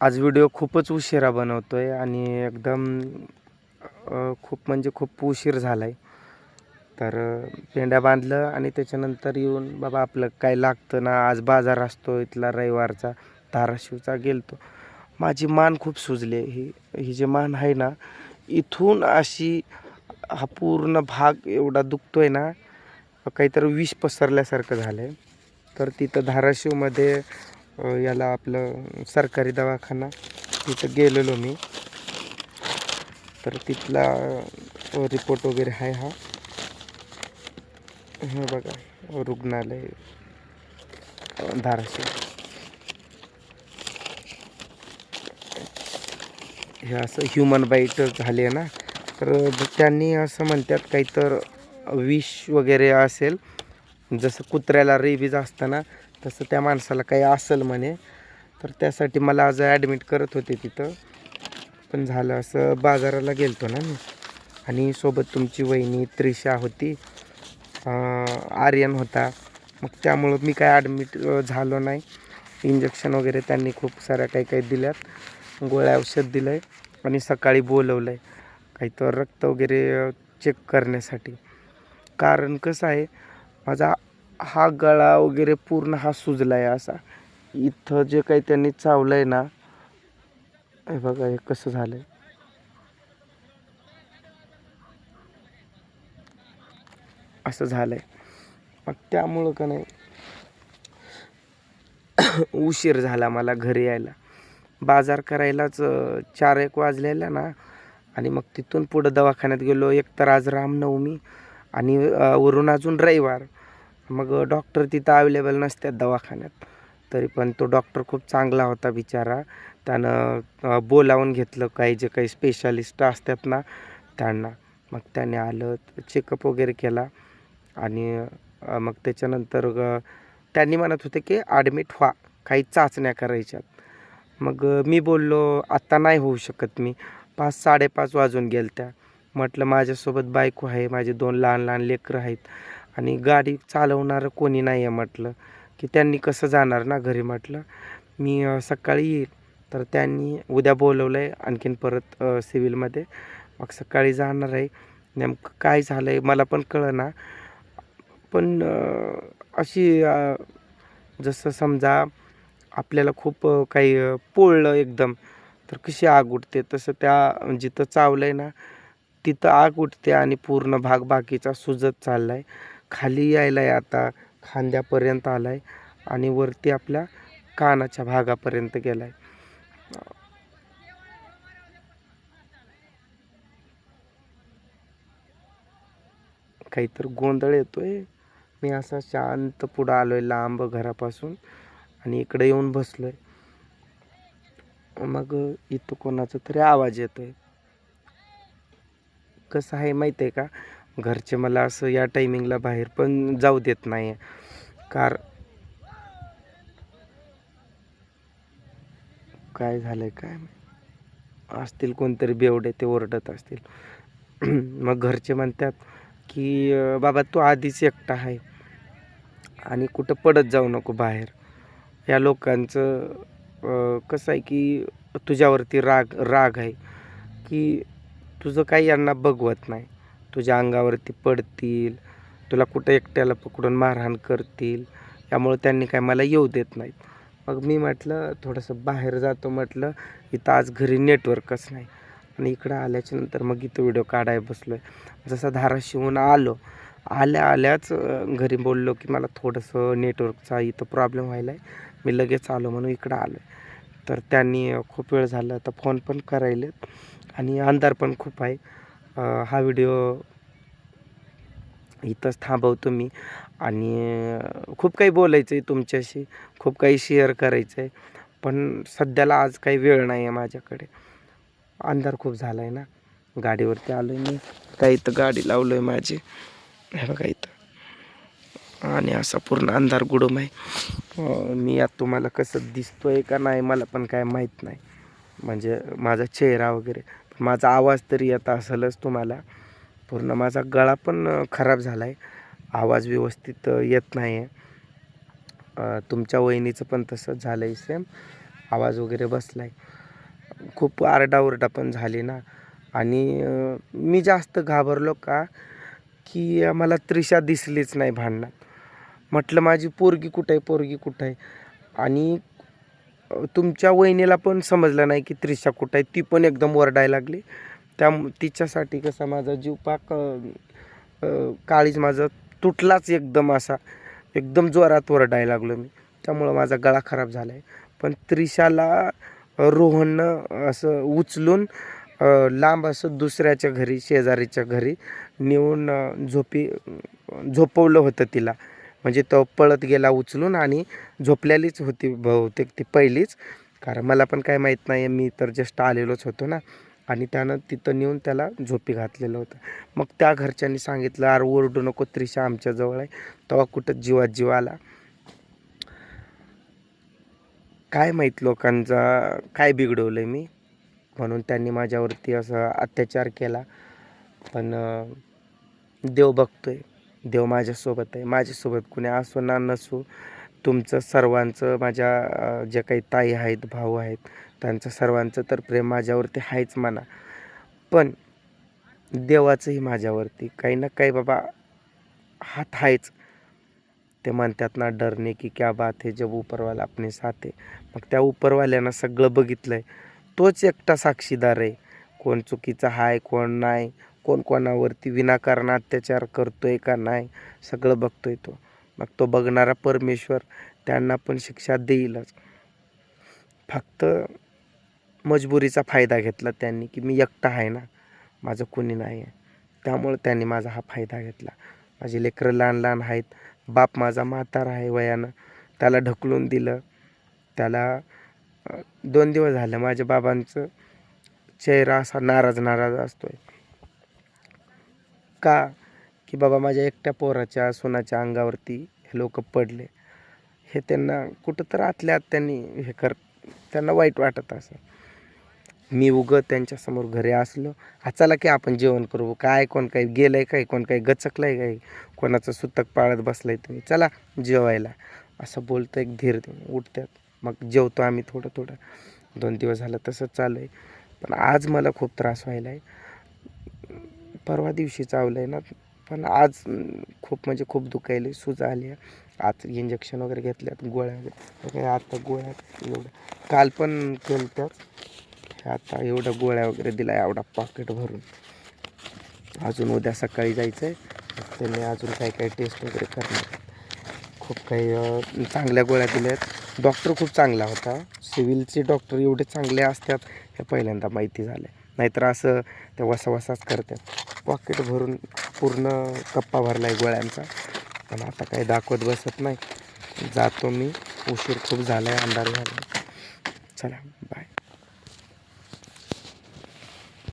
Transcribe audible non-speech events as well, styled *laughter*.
आज व्हिडिओ खूपच उशिरा बनवतो आहे आणि एकदम खूप म्हणजे खूप उशीर झाला आहे तर पेंड्या बांधलं आणि त्याच्यानंतर येऊन बाबा आपलं काय लागतं ना? आज बाजार असतो इथला रविवारचा धाराशिवचा गेलतो. माझी मान खूप सुजली आहे. ही ही जी मान आहे ना इथून अशी हा पूर्ण भाग एवढा दुखतो आहे ना काहीतरी विष पसरल्यासारखं झालं आहे तर तिथं धाराशिवमध्ये याला आपलं सरकारी दवाखाना तिथं गेलेलो मी. तर तिथला रिपोर्ट वगैरे आहे हा. हे बघा रुग्णालय धाराशिव. हे असं ह्युमन बाईट झाले आहे ना. तर त्यांनी असं म्हणतात काही तर विष वगैरे असेल जसं कुत्र्याला रेबीज असताना तसं त्या माणसाला काही असेल म्हणे तर त्यासाठी मला आज ॲडमिट करत होते तिथं. पण झालं असं बाजाराला गेलतो ना मी. आणि सोबत तुमची वहिनी त्रिशा होती आर्यन होता. मग त्यामुळं मी काय ॲडमिट झालो नाही. इंजेक्शन वगैरे त्यांनी खूप साऱ्या काही काही दिल्यात. गोळ्या औषध दिलं आहे आणि सकाळी बोलवलं आहे काही तर रक्त वगैरे चेक करण्यासाठी. कारण कसं आहे माझा हा गळा वगैरे पूर्ण हा सुजला आहे असा. इथं जे काही त्यांनी चावलं आहे ना हे बघा हे कसं झालं आहे असं झालं आहे मग त्यामुळं का नाही उशीर झाला मला घरी यायला. बाजार करायलाच चार एक वाजलेला ना आणि मग तिथून पुढं दवाखान्यात गेलो. एक तर आज रामनवमी आणि वरून अजून रविवार. मग डॉक्टर तिथं अवेलेबल नसतात दवाखान्यात. तरी पण तो डॉक्टर खूप चांगला होता बिचारा. त्यानं बोलावून घेतलं काही जे काही स्पेशालिस्ट असतात ना त्यांना. मग त्याने आलं चेकअप वगैरे केला. आणि मग त्याच्यानंतर त्यांनी म्हणत होते की ॲडमिट व्हा काही चाचण्या करायच्यात. मग मी बोललो आत्ता नाही होऊ शकत मी. पाच साडेपाच वाजून गेल त्या म्हटलं माझ्यासोबत बायको आहे माझे दोन लहान लहान लेकरं आहेत. आणि गाडी चालवणारं कोणी नाही आहे म्हटलं की त्यांनी कसं जाणार ना घरी म्हटलं. मी सकाळी येईल तर त्यांनी उद्या बोलवलं आहे आणखीन परत सिव्हिलमध्ये. मग सकाळी जाणार आहे. नेमकं काय झालं आहे मला पण कळना. पण अशी जसं समजा आपल्याला खूप काही पोळलं एकदम तर कशी आग उठते तसं त्या जिथं चावलं आहे ना तिथं आग उठते आणि पूर्ण भाग बाकीचा सुजत चालला आहे खाली यायला आहे आता खांद्यापर्यंत आला आहे आणि वरती आपल्या कानाच्या भागापर्यंत गेला आहे काहीतरी गोंधळ येतोय. मी असा शांत पुढं आलोय लांब घरापासून आणि इकडे येऊन बसलोय. मग इथं कोणाचा तरी आवाज येतोय. कसं आहे माहिती आहे का? घरचे मला असं या टायमिंगला बाहेर पण जाऊ देत नाही कार काय झालंय काय असतील कोणतरी बेवडे ते ओरडत असतील. *clears throat* मग घरचे म्हणतात की बाबा तू आधीच एकटा आहे आणि कुठं पडत जाऊ नको बाहेर. या लोकांचं कसं आहे की तुझ्यावरती राग राग आहे की तुझं काही यांना बघवत नाही. तुझ्या अंगावरती पडतील तुला कुठं एकट्याला पकडून मारहाण करतील त्यामुळं त्यांनी काय मला येऊ देत नाहीत. मग मी म्हटलं थोडंसं बाहेर जातो म्हटलं इथं आज घरी नेटवर्कच नाही. आणि इकडं आल्याच्यानंतर मग इथं व्हिडिओ काढायला बसलो आहे जसा धाराशिवून आलो आल्या आल्याच घरी बोललो की मला थोडंसं नेटवर्कचा इथं प्रॉब्लेम व्हायला आहे मी लगेच आलो म्हणून इकडं आलो आहे तर त्यांनी खूप वेळ झाला. तर फोन पण करायलेत. आणि अंधार पण खूप आहे. हा व्हिडिओ इथंच थांबवतो मी. आणि खूप काही बोलायचं आहे तुमच्याशी खूप काही शेअर करायचं आहे पण सध्याला आज काही वेळ नाही आहे माझ्याकडे. अंधार खूप झाला आहे ना. गाडीवरती आलो आहे मी. काय इथं गाडी लावलो आहे माझी. हे बघा इथं. आणि असा पूर्ण अंधार गुडूम आहे. मी यात तुम्हाला कसं दिसतो आहे का नाही मला पण काय माहीत नाही. म्हणजे माझा चेहरा वगैरे माझा आवाज तरी येत असेलच तुम्हाला. पूर्ण माझा गळा पण खराब झाला आहे आवाज व्यवस्थित येत नाही आहे तुमच्या वहिनीचं पण तसंच झालं आहे सेम आवाज वगैरे बसला आहे खूप आरडाओरडा पण झाली ना. आणि मी जास्त घाबरलो का की मला त्रिशा दिसलीच नाही भांडणात. म्हटलं माझी पोरगी कुठं आहे? पोरगी कुठं आहे? आणि तुमच्या वहिनीला पण समजलं नाही की त्रिशा कुठं आहे. ती पण एकदम ओरडायला लागली. त्या तिच्यासाठी कसा माझा जीव पाक काळीज माझा तुटलाच एकदम असा. एकदम जोरात ओरडायला लागलो मी. त्यामुळं माझा गळा खराब झाला आहे पण त्रिशाला रोहननं असं उचलून लांब असं दुसऱ्याच्या घरी शेजारीच्या घरी नेऊन झोपी झोपवलं होतं तिला. म्हणजे तो पळत गेला उचलून आणि झोपलेलीच होती बहुतेक ती पहिलीच. कारण मला पण काय माहीत नाही मी तर जस्ट आलेलोच होतो ना. आणि त्यानं तिथं नेऊन त्याला झोपी घातलेलं होतं. मग त्या घरच्यांनी सांगितलं अरे ओरडू नको त्रिशा आमच्याजवळ आहे. तेव्हा कुठं जीवात जीव आला. काय माहीत लोकांचा काय बिघडवलं मी? म्हणून त्यांनी माझ्यावरती असं अत्याचार केला. पण देव बघतोय. देव माझ्यासोबत आहे. माझ्यासोबत कुणी असो ना नसो तुमचं सर्वांचं माझ्या ज्या काही ताई आहेत भाऊ आहेत त्यांचं सर्वांचं तर प्रेम माझ्यावरती आहेच म्हणा. पण देवाचंही माझ्यावरती काही ना काही बाबा हात आहेच. ते म्हणतात ना डरणे की क्या बात है जब उपरवाला आपने साथ आहे मग त्या उपरवाल्यानं सगळं बघितलं आहे तोच एकटा साक्षीदार आहे. कोण चुकीचा आहे कोण नाही कोण कोणावरती विनाकारण अत्याचार करतो आहे का नाही सगळं बघतोय तो. मग तो बघणारा परमेश्वर त्यांना पण शिक्षा देईलच. फक्त मजबुरीचा फायदा घेतला त्यांनी की मी एकटा आहे ना माझं कोणी नाही आहे त्यामुळं त्यांनी माझा हा फायदा घेतला. माझे लेकरं लहान लहान आहेत बाप माझा म्हातारा आहे वयानं. त्याला ढकलून दिलं. त्याला दोन दिवस झालं माझ्या बाबांचं चेहरा असा नाराज नाराज असतो आहे का की बाबा माझ्या एकट्या पोराच्या सुनाच्या अंगावरती हे लोक पडले? हे त्यांना कुठं तर आतल्या आत त्यांनी हे कर त्यांना वाईट वाटत असं. मी उगं त्यांच्यासमोर घरी असलो. हा चला की आपण जेवण करू. काय कोण काही आहे काय कोण काही आहे काय? कोणाचं सुतक पाळत बसलं आहे तुम्ही. चला जेवायला. असं बोलतं एक धीर देऊन उठतात मग जेवतो आम्ही थोडं थोडं. दोन दिवस झालं तसंच चालू आहे. पण आज मला खूप त्रास व्हायला आहे परवा दिवशी चावलं आहे ना पण आज खूप म्हणजे खूप दुखायले सूज आली आहे. आज इंजेक्शन वगैरे घेतल्यात गोळ्या वगैरे. आता गोळ्या एवढं. काल पण केलं त्यात आता एवढ्या गोळ्या वगैरे दिला एवढा पॉकेट भरून. अजून उद्या सकाळी जायचं आहे त्यांनी अजून काही काही टेस्ट वगैरे करणार खूप काही चांगल्या गोळ्या दिल्या आहेत डॉक्टर खूप चांगला होता. सिव्हिलचे डॉक्टर एवढे चांगले असतात हे पहिल्यांदा माहिती झालं नाहीतर असं ते वसा वसाच करतात. पॉकेट भरून पूर्ण कप्पा भरला आहे गोळ्यांचा. पण आता काही दाखवत बसत नाही. जातो मी. उशीर खूप झाला आहे अंधार झाला चला बाय